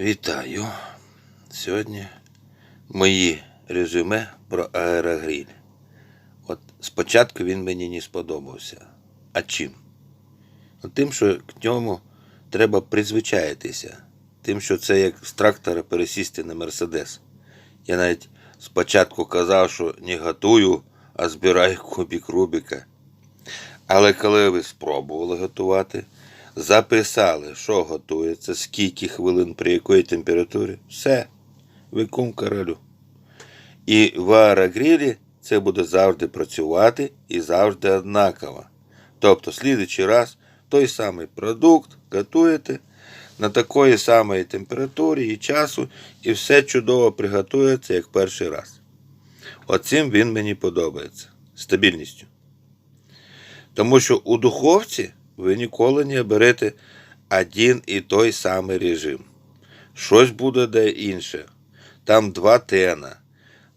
Вітаю! Сьогодні мої резюме про аерогриль. От спочатку він мені не сподобався. А чим? Ну, тим, що к ньому треба призвичаїтися. Тим, що це як з трактора пересісти на Мерседес. Я навіть спочатку казав, що не готую, а збираю кубик Рубіка. Але коли ви спробували готувати, записали, що готується, скільки хвилин, при якої температурі, все, ви кум королю. І в аерогрилі це буде завжди працювати і завжди однаково. Тобто, слідуючий раз той самий продукт готуєте на такої самої температурі і часу, і все чудово приготується, як перший раз. Оцим він мені подобається. Стабільністю. Тому що у духовці ви ніколи не берете один і той самий режим. Щось буде де інше. Там два тена,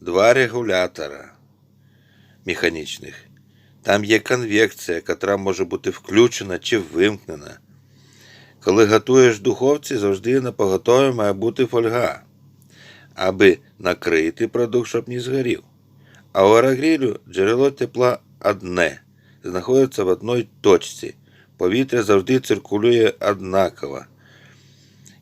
два регулятора механічних. Там є конвекція, яка може бути включена чи вимкнена. Коли готуєш духовці, завжди на поготові має бути фольга, аби накрити продукт, щоб не згорів. А у аерогрилю джерело тепла одне, знаходиться в одній точці. Повітря завжди циркулює однаково.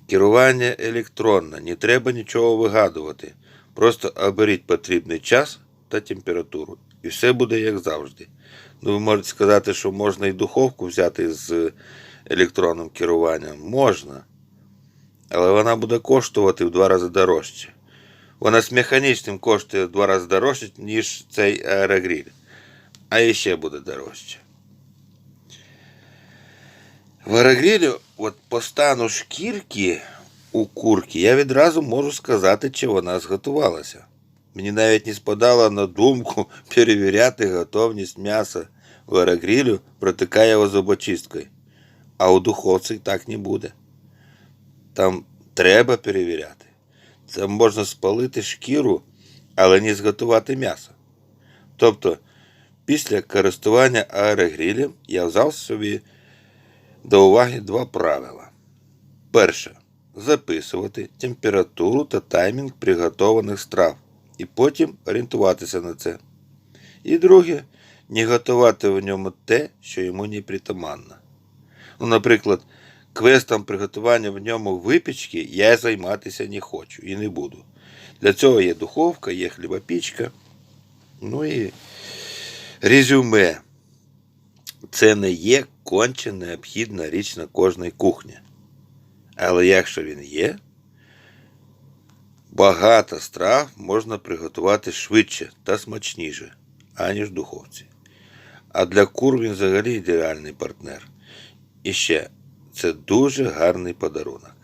Керування електронне, не треба нічого вигадувати. Просто оберіть потрібний час та температуру. І все буде як завжди. Ну, ви можете сказати, що можна і духовку взяти з електронним керуванням. Можна. Але вона буде коштувати в два рази дорожче. Вона з механічним коштує в два рази дорожче, ніж цей аерогриль. А іще буде дорожче. В аерогрилі, от по стану шкірки у курки, я відразу можу сказати, чи вона зготувалася. Мені навіть не спадало на думку перевіряти готовність м'яса в аерогрилю, протикає його зубочисткою. А у духовці так не буде. Там треба перевіряти. Там можна спалити шкіру, але не зготувати м'ясо. Тобто, після користування аерогрилем я взяв собі до уваги два правила. Перше. Записувати температуру та таймінг приготованих страв і потім орієнтуватися на це. І друге, не готувати в ньому те, що йому не притаманно. Ну, наприклад, квестом приготування в ньому випічки я займатися не хочу і не буду. Для цього є духовка, є хлібопічка. Ну і резюме. Це не є конче необхідна річ на кожній кухні. Але якщо він є, багато страв можна приготувати швидше та смачніше, аніж в духовці. А для кур він взагалі ідеальний партнер. І ще, це дуже гарний подарунок.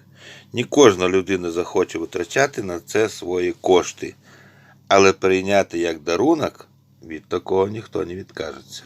Не кожна людина захоче витрачати на це свої кошти, але прийняти як дарунок від такого ніхто не відкажеться.